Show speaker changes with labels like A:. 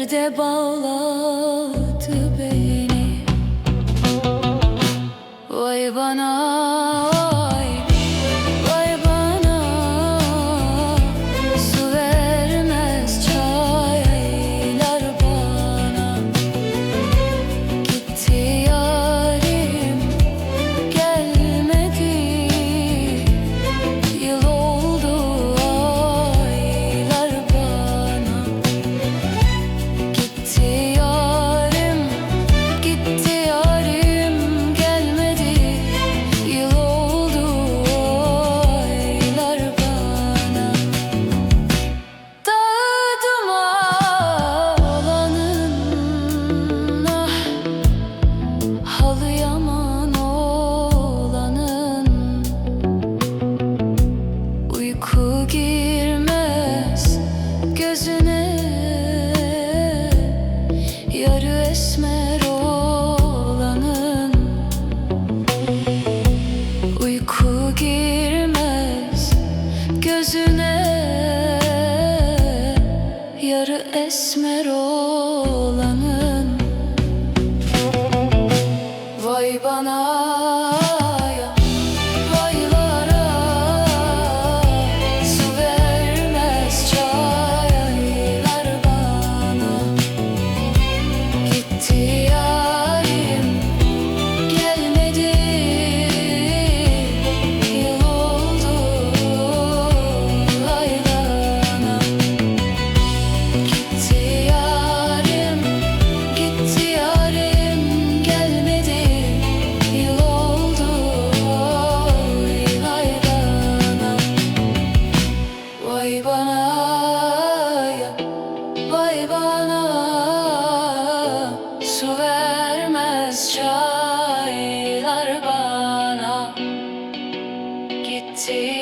A: Perde bağladı beni? Vay bana ay uyku girmez gözüne. Yarı esmer olanın. Uyku girmez gözüne. Yarı esmer See.